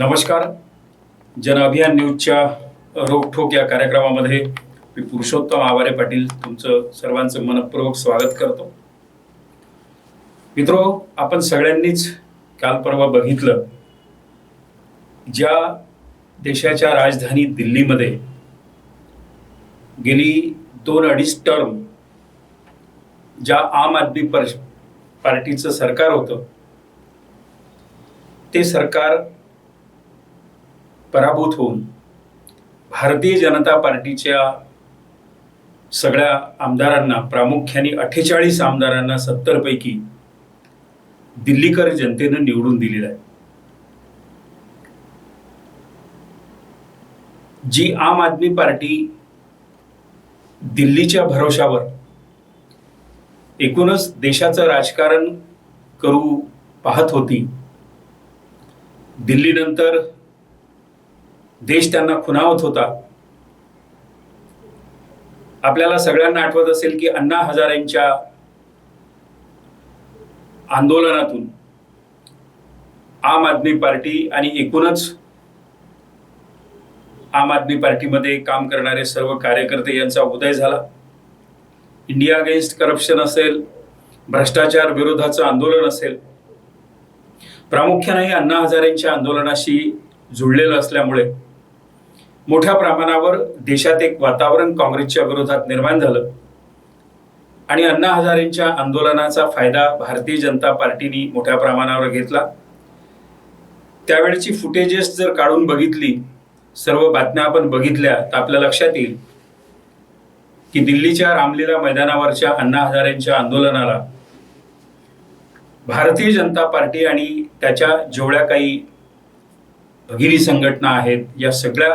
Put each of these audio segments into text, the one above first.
नमस्कार. जन अभियान न्यूजच्या रोखोक या कार्यक्रमामध्ये मी पुरुषोत्तम आवारे पाटील तुमचं सर्वांचं मनपूर्वक स्वागत करतो. मित्रो आपण सगळ्यांनीच काल परवा बघितलं ज्या देशाच्या राजधानी दिल्लीमध्ये गेली दोन अडीच टर्म ज्या आम आदमी पर पार्टीचं सरकार होतं ते सरकार पराभूत होऊन भारतीय जनता पार्टीच्या सगळ्या आमदारांना प्रामुख्याने अठ्ठेचाळीस आमदारांना सत्तर पैकी दिल्लीकर जनतेनं निवडून दिलेलं आहे. जी आम आदमी पार्टी दिल्लीच्या भरोशावर एकूणच देशाचं राजकारण करू पाहत होती दिल्लीनंतर देश त्यांना खुनावत होता. आपल्याला सगळ्यांना आठवत असेल की अण्णा हजारेंच्या आंदोलनातून आम आदमी पार्टी आणि एकूणच आम आदमी पार्टीमध्ये काम करणारे सर्व कार्यकर्ते यांचा उदय झाला. इंडिया अगेन्स्ट करप्शन असेल भ्रष्टाचार विरोधाचं आंदोलन असेल प्रामुख्याने अण्णा हजारेंच्या आंदोलनाशी जुळलेलं असल्यामुळे मोठ्या प्रमाणावर देशात एक वातावरण काँग्रेसच्या विरोधात निर्माण झालं. आणि अण्णा हजारेंच्या आंदोलनाचा फायदा भारतीय जनता पार्टीने मोठ्या प्रमाणावर घेतला. त्यावेळची फुटेजेस जर काढून बघितली सर्व बातम्या आपण बघितल्या तर आपल्या लक्षात येईल की दिल्लीच्या रामलीला मैदानावरच्या अण्णा हजारेंच्या आंदोलनाला भारतीय जनता पार्टी आणि त्याच्या जेवढ्या काही भगिनी संघटना आहेत या सगळ्या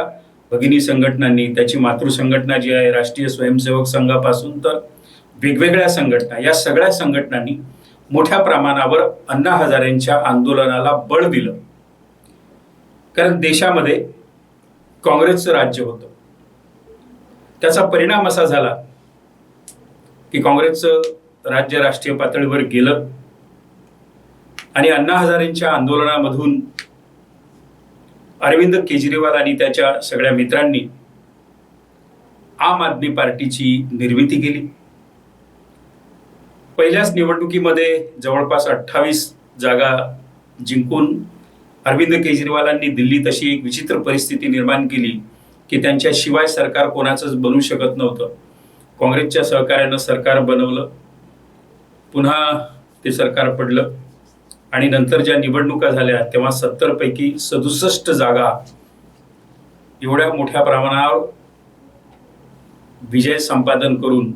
भगिनी संघटनांनी त्याची मातृसंघटना जी आहे राष्ट्रीय स्वयंसेवक संघापासून तर वेगवेगळ्या संघटना या सगळ्या संघटनांनी मोठ्या प्रमाणावर अण्णा हजारेंच्या आंदोलनाला बळ दिलं. कारण देशामध्ये काँग्रेसचं राज्य होतं. त्याचा परिणाम असा झाला की काँग्रेसचं राज्य राष्ट्रीय पातळीवर गेलं आणि अण्णा हजारेंच्या आंदोलनामधून अरविंद केजरीवाल आणि त्याच्या सगळ्या मित्रांनी आम आदमी पार्टीची निर्मिती केली. पहिल्याच निवडणुकीमध्ये जवळपास अठ्ठावीस जागा जिंकून अरविंद केजरीवालांनी दिल्लीत अशी एक विचित्र परिस्थिती निर्माण केली की त्यांच्याशिवाय सरकार कोणाचंच बनू शकत नव्हतं. काँग्रेसच्या सहकार्यानं सरकार बनवलं. पुन्हा ते सरकार पडलं. आणि नंतर ज्या निवडणुका झाल्या तेव्हा सत्तर पैकी सदुसष्ट जागा एवढ्या मोठ्या प्रमाणावर विजय संपादन करून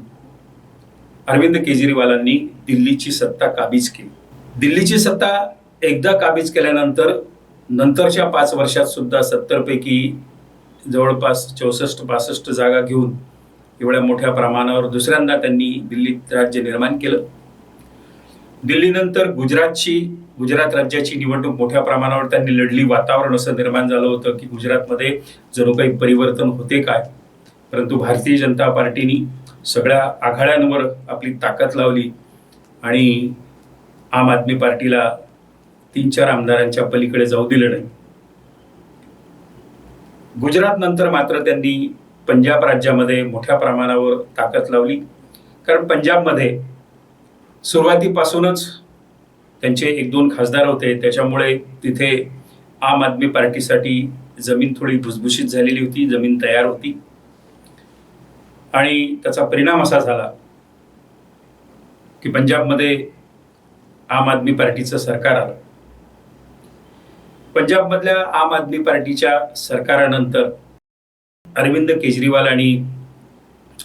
अरविंद केजरीवालांनी दिल्लीची सत्ता काबीज केली. दिल्लीची सत्ता एकदा काबीज केल्यानंतर नंतरच्या पाच वर्षात सुद्धा सत्तरपैकी जवळपास चौसष्ट पासष्ट जागा घेऊन एवढ्या मोठ्या प्रमाणावर दुसऱ्यांदा त्यांनी दिल्लीत राज्य निर्माण केलं. दिल्लीनंतर गुजरातची गुजरात राज्याची निवडणूक मोठ्या प्रमाणावर त्यांनी लढली. वातावरण असं निर्माण झालं होतं की गुजरातमध्ये जणू काही परिवर्तन होते काय? परंतु भारतीय जनता पार्टीनी सगळ्या आघाड्यांवर आपली ताकद लावली आणि आम आदमी पार्टीला तीन चार आमदारांच्या पलीकडे जाऊ दिलं नाही. गुजरात नंतर मात्र त्यांनी पंजाब राज्यामध्ये मोठ्या प्रमाणावर ताकद लावली. कारण पंजाबमध्ये सुरुवातीपासूनच त्यांचे एक दोन खासदार होते. त्याच्यामुळे तिथे आम आदमी पार्टीसाठी जमीन थोडी भुसभुशीत झालेली होती जमीन तयार होती. आणि त्याचा परिणाम असा झाला की पंजाबमध्ये आम आदमी पार्टीचं सरकार आलं. पंजाबमधल्या आम आदमी पार्टीच्या सरकारानंतर अरविंद केजरीवाल आणि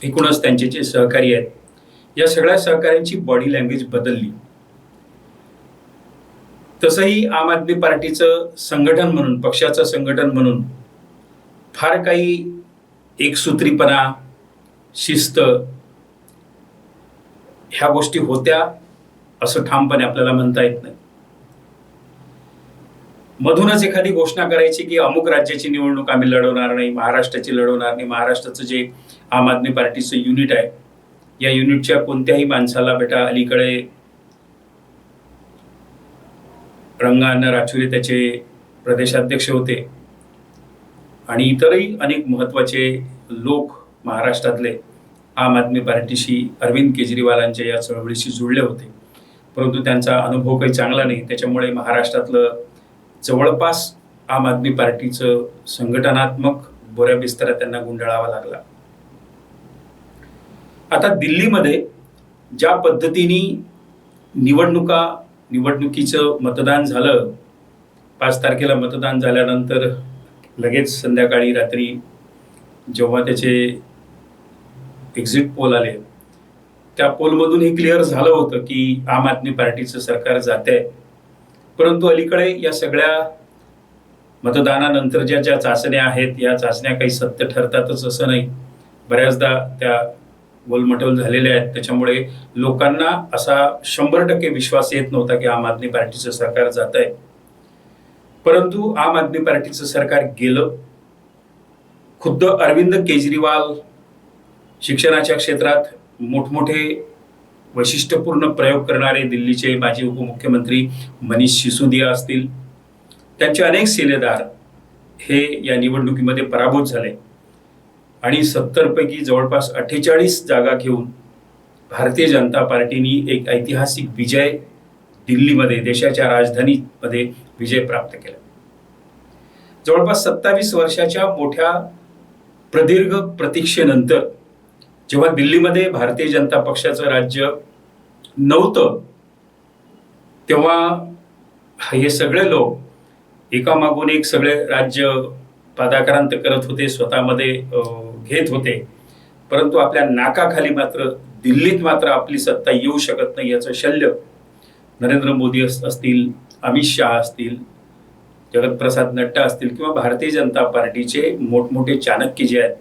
एकूणच त्यांचे जे सहकारी आहेत या सगळ्या सहकाऱ्यांची बॉडी लँग्वेज बदलली. तसंही आम आदमी पार्टीचं संघटन म्हणून पक्षाचं संघटन म्हणून फार काही एकसूत्रीपणा शिस्त ह्या गोष्टी होत्या असं ठामपणे आपल्याला म्हणता येत नाही. मधूनच एखादी घोषणा करायची की अमुक राज्याची निवडणूक आम्ही लढवणार नाही महाराष्ट्राची लढवणार नाही महाराष्ट्राचं जे आम आदमी पार्टीचं युनिट आहे या युनिटच्या कोणत्याही माणसाला बेटा अलीकडे रंगान राचुरे त्याचे प्रदेशाध्यक्ष होते. आणि इतरही अनेक महत्त्वाचे लोक महाराष्ट्रातले आम आदमी पार्टीशी अरविंद केजरीवालांच्या या चळवळीशी जुळले होते. परंतु त्यांचा अनुभव काही चांगला नाही. त्याच्यामुळे महाराष्ट्रातलं जवळपास आम आदमी पार्टीचं संघटनात्मक बोऱ्या बिस्तरा त्यांना गुंडाळावा लागला. आता दिल्लीमध्ये ज्या पद्धतीने निवडणुका निवडणुकीचं मतदान झालं पाच तारखेला मतदान झाल्यानंतर लगेच संध्याकाळी रात्री जेव्हा त्याचे एक्झिट पोल आले त्या पोलमधून हे क्लिअर झालं होतं की आम आदमी पार्टीचं सरकार जात आहे परंतु अलीकडे या सगळ्या मतदानानंतर ज्या ज्या चाचण्या आहेत या चाचण्या काही सत्य ठरतातच असं नाही. बऱ्याचदा त्या गोलमटोल झालेले आहेत. त्याच्यामुळे लोकांना असा शंभर टक्के विश्वास येत नव्हता की आम आदमी पार्टीचं सरकार जात आहे परंतु आम आदमी पार्टीचं सरकार गेलं. खुद्द अरविंद केजरीवाल शिक्षणाच्या क्षेत्रात मोठमोठे वैशिष्ट्यपूर्ण प्रयोग करणारे दिल्लीचे माजी उपमुख्यमंत्री मनीष सिसोदिया असतील. त्यांचे अनेक सेलेदार हे या निवडणुकीमध्ये पराभूत झाले. आणि सत्तरपैकी जवळपास अठ्ठेचाळीस जागा घेऊन भारतीय जनता पार्टीनी एक ऐतिहासिक विजय दिल्लीमध्ये देशाच्या राजधानीमध्ये विजय प्राप्त केला. जवळपास सत्तावीस वर्षाच्या मोठ्या प्रदीर्घ प्रतीक्षेनंतर जेव्हा दिल्लीमध्ये भारतीय जनता पक्षाचं राज्य नव्हतं तेव्हा हे सगळे लोक एकामागून एक सगळे राज्य पादाक्रांत करत होते स्वतःमध्ये घेत होते. परंतु आपल्या नाकाखाली मात्र दिल्लीत मात्र आपली सत्ता येऊ शकत नाही याचं शल्य नरेंद्र मोदी असतील अमित शहा असतील जगतप्रसाद नड्डा असतील किंवा भारतीय जनता पार्टीचे मोठमोठे चाणक्य जे आहेत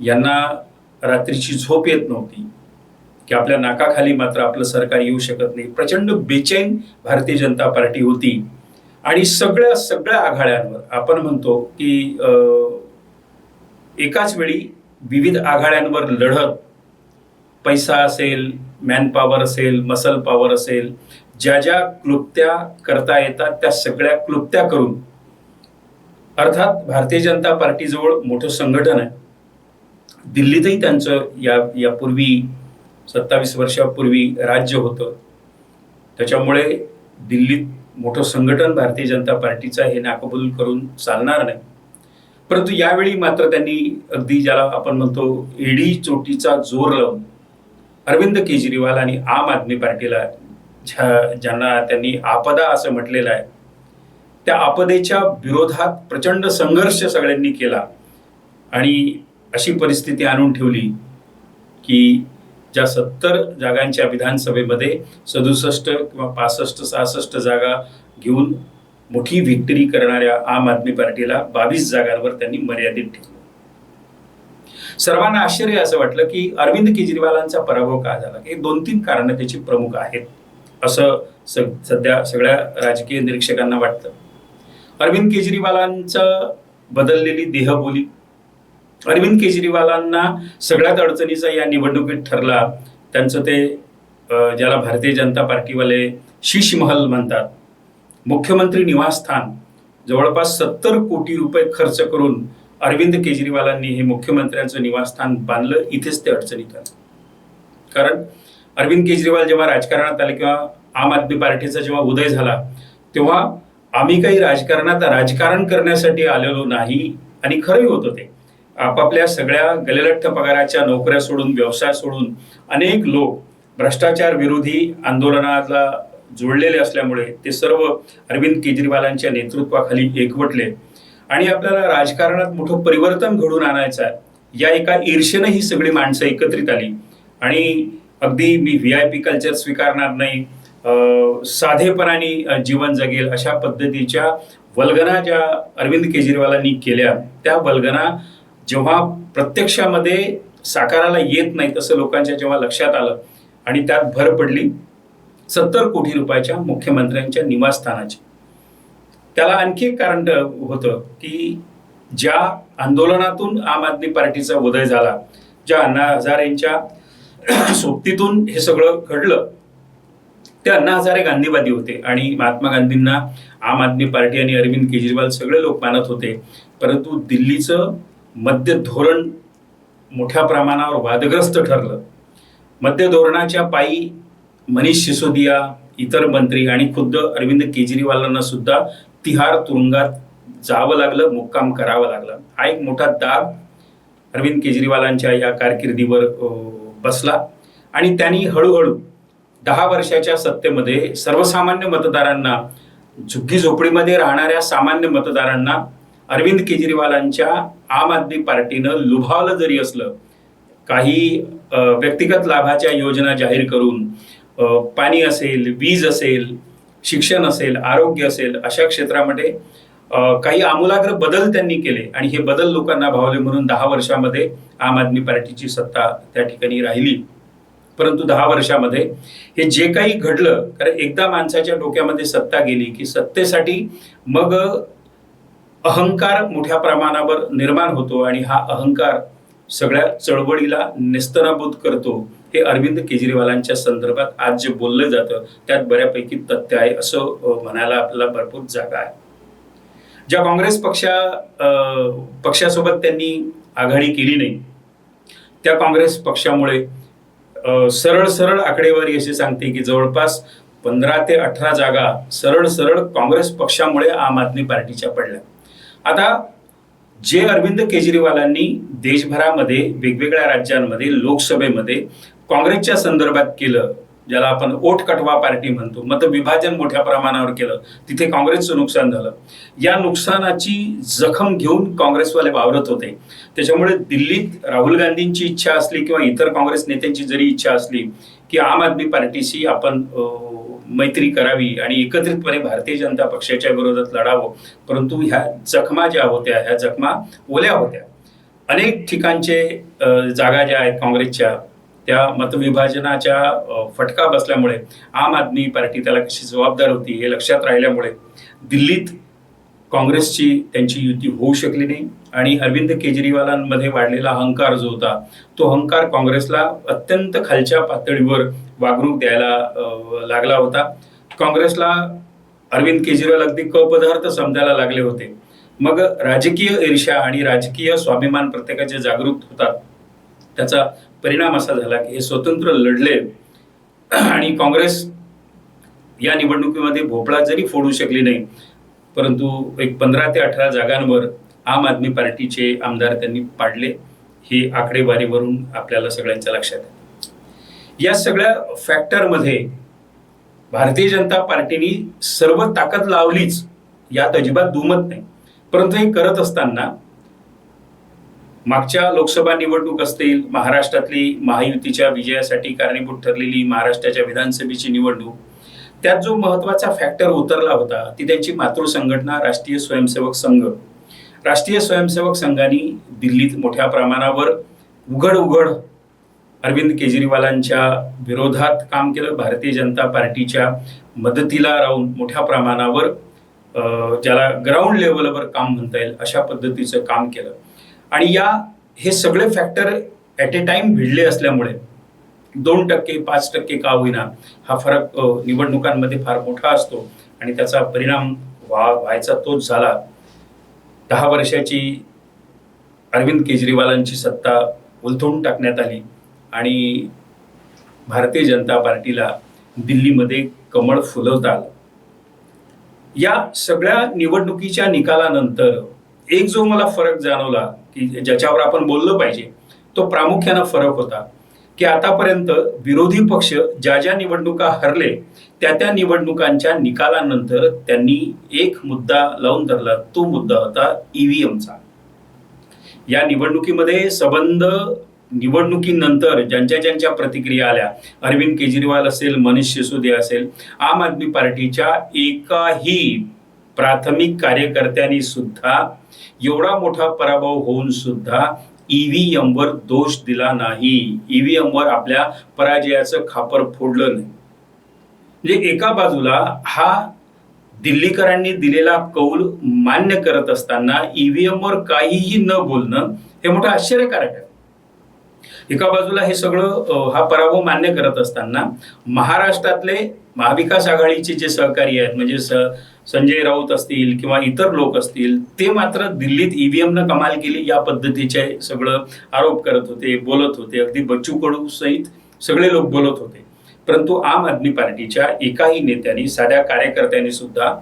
यांना रात्रीची झोप येत नव्हती. की आपल्या नाकाखाली मात्र आपलं सरकार येऊ शकत नाही. प्रचंड बेचैन भारतीय जनता पार्टी होती. आणि सगळ्या सगळ्या आघाड्यांवर आपण म्हणतो की एकाच वेळी विविध आघाड्यांवर लढत पैसा असेल मॅनपॉवर असेल मसल पॉवर असेल ज्या ज्या क्लुप्त्या करता येतात त्या सगळ्या क्लुप्त्या करून अर्थात भारतीय जनता पार्टीजवळ मोठं संघटन आहे. दिल्लीतही त्यांचं या यापूर्वी सत्तावीस वर्षापूर्वी राज्य होतं. त्याच्यामुळे दिल्लीत मोठं संघटन भारतीय जनता पार्टीचं हे नाकबूल करून चालणार नाही. परंतु यावेळी मात्र त्यांनी अगदी ज्याला आपण म्हणतो एडी चोटीचा जोर लावून अरविंद केजरीवाल आणि आम आदमी पार्टीला ज्या ज्यांना त्यांनी आपदा असं म्हटलेलं आहे त्या आपदेच्या विरोधात प्रचंड संघर्ष सगळ्यांनी केला आणि अशी परिस्थिती आणून ठेवली की ज्या सत्तर जागांच्या विधानसभेमध्ये सदुसष्ट किंवा पासष्ट सहासष्ट जागा घेऊन मोठी व्हिक्टरी करणाऱ्या आम आदमी पार्टीला बावीस जागांवर त्यांनी मर्यादित ठेवलं. सर्वांना आश्चर्य असं वाटलं की अरविंद केजरीवालांचा पराभव का झाला? हे दोन तीन कारणं त्याची प्रमुख आहेत असं सध्या सगळ्या राजकीय निरीक्षकांना वाटतं. अरविंद केजरीवालांचं बदललेली देहबोली. अरविंद केजरीवालांना सगळ्यात अडचणीचा या निवडणुकीत ठरला त्यांचं ते ज्याला भारतीय जनता पार्टीवाले शीश महल म्हणतात मुख्यमंत्री निवासस्थान जवळपास सत्तर कोटी रुपये खर्च करून अरविंद केजरीवालांनी हे मुख्यमंत्र्यांचं निवासस्थान बांधलं इथेच ते अडचणीत आलं. कारण अरविंद केजरीवाल जेव्हा राजकारणात आले किंवा आम आदमी पार्टीचा जेव्हा उदय झाला तेव्हा आम्ही काही राजकारणात राजकारण करण्यासाठी आलेलो नाही आणि खरंही होतं ते. आपापल्या सगळ्या गलेलठ्ठ पगाराच्या नोकऱ्या सोडून व्यवसाय सोडून अनेक लोक भ्रष्टाचार विरोधी आंदोलनाला जुळलेले असल्यामुळे ते सर्व अरविंद केजरीवालांच्या नेतृत्वाखाली एकवटले. आणि आपल्याला राजकारणात मोठं परिवर्तन घडून आणायचं आहे. या एका ईर्षेनं ही सगळी माणसं एकत्रित आली. आणि अगदी मी व्ही आय पी कल्चर स्वीकारणार नाही. साधेपणाने जीवन जगेल अशा पद्धतीच्या वल्गना ज्या अरविंद केजरीवालांनी केल्या त्या वल्गना जेव्हा प्रत्यक्षामध्ये साकाराला येत नाही तसं लोकांच्या जेव्हा लक्षात आलं आणि त्यात भर पडली सत्तर कोटी रुपयाच्या मुख्यमंत्र्यांच्या निवासस्थानाची. त्याला आणखी एक कारण होतं की ज्या आंदोलनातून आम आदमी पार्टीचा उदय झाला ज्या अण्णा हजारेंच्या सोबतीतून हे सगळं घडलं ते अण्णा हजारे गांधीवादी होते आणि महात्मा गांधींना आम आदमी पार्टी आणि अरविंद केजरीवाल सगळे लोक मानत होते. परंतु दिल्लीचं मध्य धोरण मोठ्या प्रमाणावर वादग्रस्त ठरलं. मध्य धोरणाच्या पायी मनीष सिसोदिया इतर मंत्री आणि खुद्द अरविंद केजरीवालांना सुद्धा तिहार तुरुंगात जावं लागलं मुक्काम करावं लागलं. हा एक मोठा दाब अरविंद केजरीवालांच्या या कारकिर्दीवर बसला. आणि त्यांनी हळूहळू दहा वर्षाच्या सत्तेमध्ये सर्वसामान्य मतदारांना झुग्गी झोपडीमध्ये राहणाऱ्या सामान्य मतदारांना अरविंद केजरीवालांच्या आम आदमी पार्टीनं लुभावलं जरी असलं काही व्यक्तिगत लाभाच्या योजना जाहीर करून पाणी असेल वीज असेल शिक्षण असेल आरोग्य असेल अशा क्षेत्रामध्ये काही आमूलाग्र बदल त्यांनी केले. आणि हे बदल लोकांना भावले म्हणून दहा वर्षामध्ये आम आदमी पार्टीची सत्ता त्या ठिकाणी राहिली. परंतु दहा वर्षामध्ये हे जे काही घडलं कारण एकदा माणसाच्या डोक्यामध्ये सत्ता गेली की सत्तेसाठी मग अहंकार मोठ्या प्रमाणावर निर्माण होतो आणि हा अहंकार सगळ्या चळवळीला नेस्तनाबूत करतो. हे अरविंद केजरीवालांच्या संदर्भात आज जे बोललं जातं त्यात बऱ्यापैकी तथ्य आहे असं म्हणायला आपल्याला भरपूर जागा आहे. ज्या काँग्रेस पक्षा पक्षासोबत त्यांनी आघाडी केली नाही त्या काँग्रेस पक्षामुळे सरळ सरळ आकडेवारी अशी सांगते की जवळपास पंधरा ते अठरा जागा सरळ सरळ काँग्रेस पक्षामुळे आम आदमी पार्टीच्या पडल्या. आता जे अरविंद केजरीवालांनी देशभरामध्ये वेगवेगळ्या राज्यांमध्ये लोकसभेमध्ये काँग्रेसच्या संदर्भात केलं ज्याला आपण ओठ कटवा पार्टी म्हणतो मतविभाजन मोठ्या प्रमाणावर केलं तिथे काँग्रेसचं नुकसान झालं. या नुकसानाची जखम घेऊन काँग्रेसवाले वावरत होते. त्याच्यामुळे दिल्लीत राहुल गांधींची इच्छा असली किंवा इतर काँग्रेस नेत्यांची जरी इच्छा असली की आम आदमी पार्टीशी आपण मैत्री करावी आणि एकत्रितपणे भारतीय जनता पक्षाच्या विरोधात लढावं परंतु ह्या जखमा ज्या होत्या ह्या जखमा ओल्या होत्या. अनेक ठिकाणचे जागा ज्या आहेत काँग्रेसच्या त्या मतविभाजनाच्या फटका बसल्यामुळे आम आदमी पार्टी त्याला कशी जबाबदार होती हे लक्षात राहिल्यामुळे दिल्लीत काँग्रेसची त्यांची युती होऊ शकली नाही आणि अरविंद केजरीवालांमध्ये वाढलेला अहंकार जो होता तो अहंकार काँग्रेसला अत्यंत खालच्या पातळीवर वागणूक द्यायला लागला होता. काँग्रेसला अरविंद केजरीवाल अगदी कपदार्थ समजायला लागले होते. मग राजकीय ईर्ष्या आणि राजकीय स्वाभिमान प्रत्येकाचे जागृत होतात. त्याचा परिणाम असा झाला की हे स्वतंत्र लढले. आणि काँग्रेस या निवडणुकीमध्ये भोपळा जरी फोडू शकली नाही परंतु एक पंधरा ते अठरा जागांवर आम आदमी पार्टीचे आमदार त्यांनी पाडले ही आकडेवारीवरून आपल्याला सगळ्यांच्या लक्षात येते. या सगळ्या फॅक्टरमध्ये भारतीय जनता पार्टीने सर्व ताकद लावलीच यात अजिबात दुमत नाही. परंतु हे करत असताना मागच्या लोकसभा निवडणूक असतील महाराष्ट्रातली महायुतीच्या विजयासाठी कारणीभूत ठरलेली महाराष्ट्राच्या विधानसभेची निवडणूक त्यात जो महत्त्वाचा फॅक्टर उतरला होता ती त्यांची मातृ संघटना राष्ट्रीय स्वयंसेवक संघ. राष्ट्रीय स्वयंसेवक संघाने दिल्लीत मोठ्या प्रमाणावर उघड उघड अरविंद केजरीवालांच्या विरोधात काम केलं. भारतीय जनता पार्टीच्या मदतीला राहून मोठ्या प्रमाणावर ज्याला ग्राउंड लेवलवर काम म्हणता येईल अशा पद्धतीचं काम केलं. आणि या हे सगळे फॅक्टर ॲट ए टाइम भिडले असल्यामुळे दोन टक्के पाच टक्के का होईना हा फरक निवडणुकांमध्ये फार मोठा असतो आणि त्याचा परिणाम व्हा व्हायचा तोच झाला. दहा वर्षाची अरविंद केजरीवालांची सत्ता उलथवून टाकण्यात आली आणि भारतीय जनता पार्टीला दिल्लीमध्ये कमळ फुलवता आलं. या सगळ्या निवडणुकीच्या निकालानंतर एक जो मला फरक जाणवला की ज्याच्यावर आपण बोललं पाहिजे तो प्रामुख्यानं फरक होता. की आतापर्यंत विरोधी पक्ष ज्या ज्या निवडणुका हरले त्या त्या निवडणुकांच्या निकालानंतर त्यांनी एक मुद्दा लावून धरला तो मुद्दा होता ईव्हीएमचा. या निवडणुकीमध्ये संबंध निवडणुकीनंतर ज्यांच्या ज्यांच्या प्रतिक्रिया आल्या अरविंद केजरीवाल असेल मनीष सिसोदिया असेल आम आदमी पार्टीच्या एकाही प्राथमिक कार्यकर्त्यांनी सुद्धा एवढा मोठा पराभव होऊन सुद्धा ईव्हीएम वर दोष दिला नाही. ईव्हीएम वर आपल्या पराजयाचं खापर फोडलं नाही. म्हणजे एका बाजूला हा दिल्लीकरांनी दिलेला कौल मान्य करत असताना ईव्हीएम वर काहीही न बोलणं हे मोठं आश्चर्यकारक आहे. एका बाजूला हे सगळं हा पराभव मान्य करत असताना महाराष्ट्रातले महाविकास आघाडीचे जे सहकारी आहेत म्हणजे स संजय राऊत असतील किंवा इतर लोक असतील ते मात्र दिल्लीत ईव्हीएम न कमाल केली या पद्धतीचे सगळं आरोप करत होते बोलत होते. अगदी बच्चू कडू सहित सगळे लोक बोलत होते. परंतु आम आदमी पार्टीच्या एकाही नेत्यांनी साध्या कार्यकर्त्यांनी सुद्धा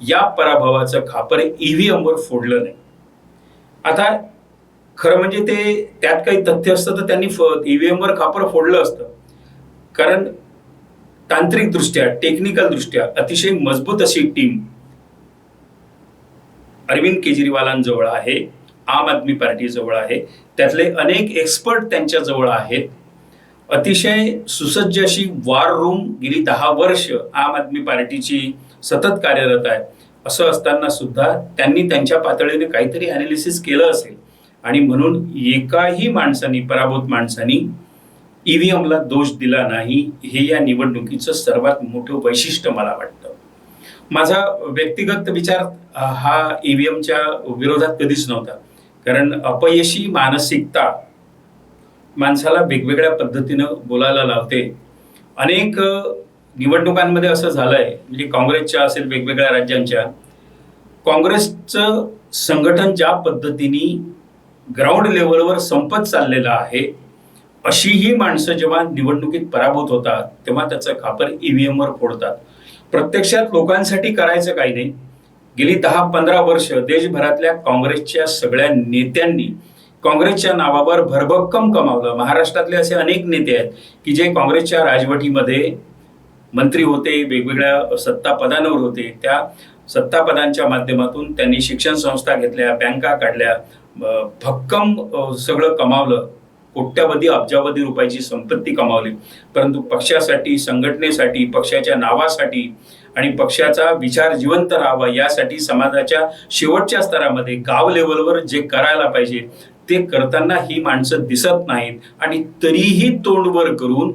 या पराभवाचं खापर ईव्हीएमवर फोडलं नाही. आता खरं म्हणजे ते त्यात काही तथ्य असतं तर त्यांनी ईव्हीएम वर खापर फोडलं असतं. कारण तांत्रिक दृष्ट्या टेक्निकल दृष्ट्या अतिशय मजबूत अशी टीम अरविंद केजरीवालांजवळ आहे आम आदमी पार्टीजवळ आहे. त्यातले अनेक एक्सपर्ट त्यांच्याजवळ आहेत. अतिशय सुसज्ज अशी वार रूम गेली दहा वर्ष आम आदमी पार्टीची सतत कार्यरत आहे. असं असताना सुद्धा त्यांनी त्यांच्या पातळीने काहीतरी अनालिसिस केलं असेल. आणि म्हणून एकाही माणसानी पराभूत माणसानी ईव्हीएमला दोष दिला नाही हे या निवडणुकीचं सर्वात मोठं वैशिष्ट्य मला वाटतं. माझा व्यक्तिगत विचार हा ईव्हीएमच्या विरोधात कधीच नव्हता. कारण अपयशी मानसिकता माणसाला वेगवेगळ्या पद्धतीनं बोलायला लावते. अनेक निवडणुकांमध्ये असं झालंय म्हणजे काँग्रेसच्या असेल वेगवेगळ्या राज्यांच्या काँग्रेसचं संघटन ज्या पद्धतीने ग्राउंड लेवलवर संपत चाललेला आहे. अशी ही माणसं जेव्हा निवडणुकीत पराभूत होतात तेव्हा त्याचं खापर ईव्हीएम वर फोडतात. प्रत्यक्षात लोकांसाठी करायचं काही नाही. गेली दहा पंधरा वर्ष देशभरातल्या काँग्रेसच्या सगळ्या नेत्यांनी काँग्रेसच्या नावावर भरभक्कम कमावलं. महाराष्ट्रातले असे अनेक नेते आहेत की जे काँग्रेसच्या राजवटीमध्ये मंत्री होते वेगवेगळ्या सत्तापदांवर होते. त्या सत्तापदांच्या माध्यमातून त्यांनी शिक्षण संस्था घेतल्या बँका काढल्या भक्कम सगळं कमावलं. कोट्यावधी अब्जावधी रुपयाची संपत्ती कमावली. परंतु पक्षासाठी संघटनेसाठी पक्षाच्या नावासाठी आणि पक्षाचा विचार जिवंत राहावा यासाठी समाजाच्या शेवटच्या स्तरामध्ये गाव लेवलवर जे करायला पाहिजे ते करताना ही माणसं दिसत नाहीत. आणि तरीही तोंडवर करून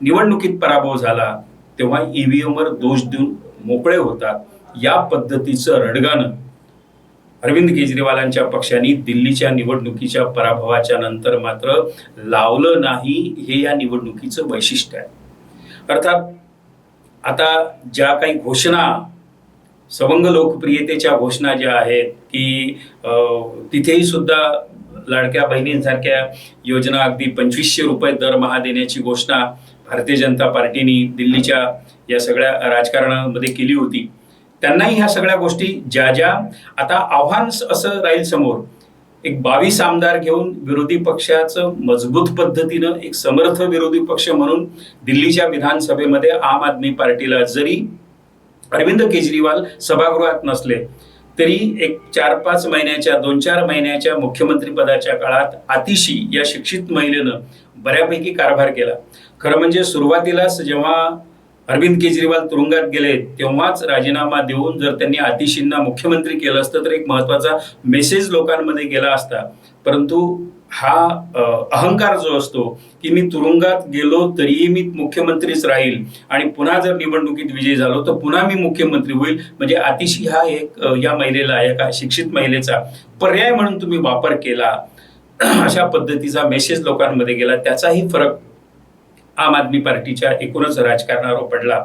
निवडणुकीत पराभव झाला तेव्हा ईव्हीएमवर दोष देऊन मोकळे होतात. या पद्धतीचं रडगाणं अरविंद केजरीवालांच्या पक्षाने दिल्लीच्या निवडणुकीच्या पराभवाच्या नंतर मात्र लावलं नाही हे या निवडणुकीचं वैशिष्ट्य आहे. अर्थात आता ज्या काही घोषणा सवंग लोकप्रियतेच्या घोषणा ज्या आहेत की तिथेही सुद्धा लाडक्या बहिणींसारख्या योजना अगदी पंचवीसशे रुपये दरमहा देण्याची घोषणा भारतीय जनता पार्टीने दिल्लीच्या या सगळ्या राजकारणामध्ये केली होती. त्यांनाही ह्या सगळ्या गोष्टी ज्या ज्या आता आव्हान असं राहील समोर. एक बावीस आमदार घेऊन विरोधी पक्षाचं मजबूत पद्धतीनं एक समर्थ विरोधी पक्ष म्हणून दिल्लीच्या विधानसभेमध्ये आम आदमी पार्टीला जरी अरविंद केजरीवाल सभागृहात नसले तरी एक चार पाच महिन्याच्या दोन चार महिन्याच्या मुख्यमंत्रीपदाच्या काळात अतिशी या शिक्षित महिलेनं बऱ्यापैकी कारभार केला. खरं म्हणजे सुरुवातीलाच जेव्हा अरविंद केजरीवाल तुरुंगात गेले तेव्हाच राजीनामा देऊन जर त्यांनी आतिशींना मुख्यमंत्री केलं असतं तर एक महत्त्वाचा मेसेज लोकांमध्ये गेला असता. परंतु हा अहंकार जो असतो की मी तुरुंगात गेलो तरीही मी मुख्यमंत्रीच राहील आणि पुन्हा जर निवडणुकीत विजयी झालो तर पुन्हा मी मुख्यमंत्री होईल. म्हणजे अतिशय हा एक या महिलेला एका शिक्षित महिलेचा पर्याय म्हणून तुम्ही वापर केला. अशा पद्धतीचा मेसेज लोकांमध्ये गेला. त्याचाही फरक आम आदमी पार्टीच्या एकूणच राजकारणावर पडला.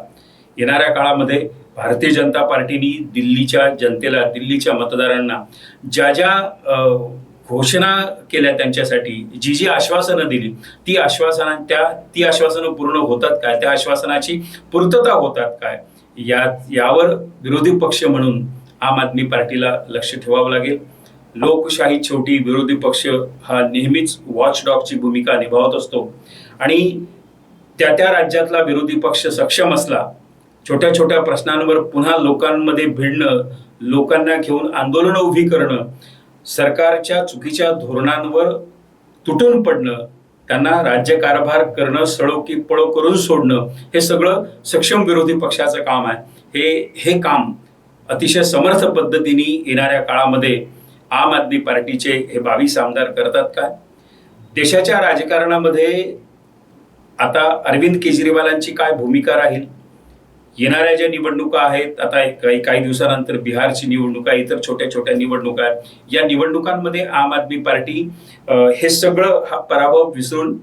येणाऱ्या काळामध्ये भारतीय जनता पार्टीनी दिल्लीच्या जनतेला दिल्लीच्या मतदारांना ज्या ज्या घोषणा केल्या त्यांच्यासाठी जी जी आश्वासनं दिली ती आश्वासना त्या ती आश्वासनं पूर्ण होतात काय? त्या आश्वासनाची पूर्तता होतात काय? या यावर विरोधी पक्ष म्हणून आम आदमी पार्टीला लक्ष ठेवावं लागेल. लोकशाही छोटी विरोधी पक्ष हा नेहमीच वॉचडॉगची भूमिका निभावत असतो. आणि त्या त्या राज्यातला विरोधी पक्ष सक्षम असला छोट्या छोट्या प्रश्नांवर पुन्हा लोकांमध्ये भिडणं लोकांना घेऊन आंदोलनं उभी करणं सरकारच्या चुकीच्या धोरणांवर तुटून पडणं त्यांना राज्यकारभार करणं सळो की पळो करून सोडणं हे सगळं सक्षम विरोधी पक्षाचं काम आहे. हे हे काम अतिशय समर्थ पद्धतीने येणाऱ्या काळामध्ये आम आदमी पार्टीचे हे बावीस आमदार करतात काय? देशाच्या राजकारणामध्ये आता अरविंद केजरीवालांची काय भूमिका राहील? येणाऱ्या ज्या निवडणुका आहेत आता एक- काही काही दिवसानंतर बिहारची निवडणूक आहे इतर छोट्या छोट्या निवडणुका आहेत. या निवडणुकांमध्ये आम आदमी पार्टी हे सगळं हा पराभव विसरून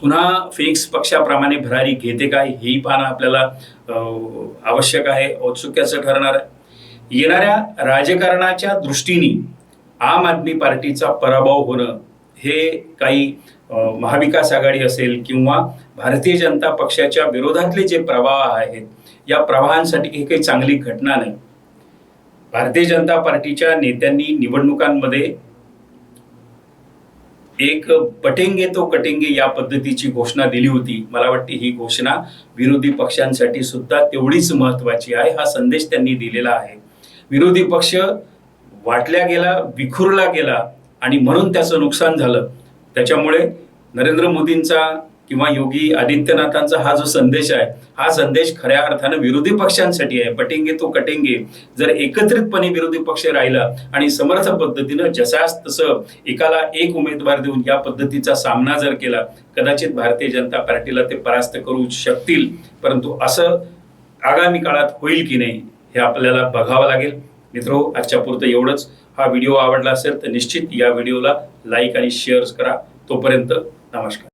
पुन्हा फिक्स पक्षाप्रमाणे भरारी घेते काय? हेही पाहणं आपल्याला आवश्यक आहे औत्सुक्याचं ठरणार आहे. येणाऱ्या राजकारणाच्या दृष्टीने आम आदमी पार्टीचा पराभव होणं हे काही महाविकास आघाडी असेल किंवा भारतीय जनता पक्षाच्या विरोधातले जे प्रवाह आहेत या प्रवाहांसाठी ही काही चांगली घटना नाही. भारतीय जनता पार्टीच्या नेत्यांनी निवडणुकांमध्ये एक पटेंगे तो कटेंगे या पद्धतीची घोषणा दिली होती. मला वाटते ही घोषणा विरोधी पक्षांसाठी सुद्धा तेवढीच महत्वाची आहे हा संदेश त्यांनी दिलेला आहे. विरोधी पक्ष वाटल्या गेला विखुरला गेला आणि म्हणून त्याचं नुकसान झालं. त्याच्यामुळे नरेंद्र मोदींचा किंवा योगी आदित्यनाथांचा हा जो संदेश आहे हा संदेश खऱ्या अर्थानं विरोधी पक्षांसाठी आहे. पटेंगे तो कटेंगे. जर एकत्रितपणे विरोधी पक्ष राहिला आणि समर्थ पद्धतीनं जसास तसं एकाला एक उमेदवार देऊन या पद्धतीचा सामना जर केला कदाचित भारतीय जनता पार्टीला ते परास्त करू शकतील. परंतु असं आगामी काळात होईल की नाही हे आपल्याला बघावं लागेल. मित्रो आजच्या पुरतं एवढंच. हा व्हिडिओ आवडला असेल तर निश्चित या व्हिडिओला लाईक आणि शेअर्स करा. तोपर्यंत नमस्कार.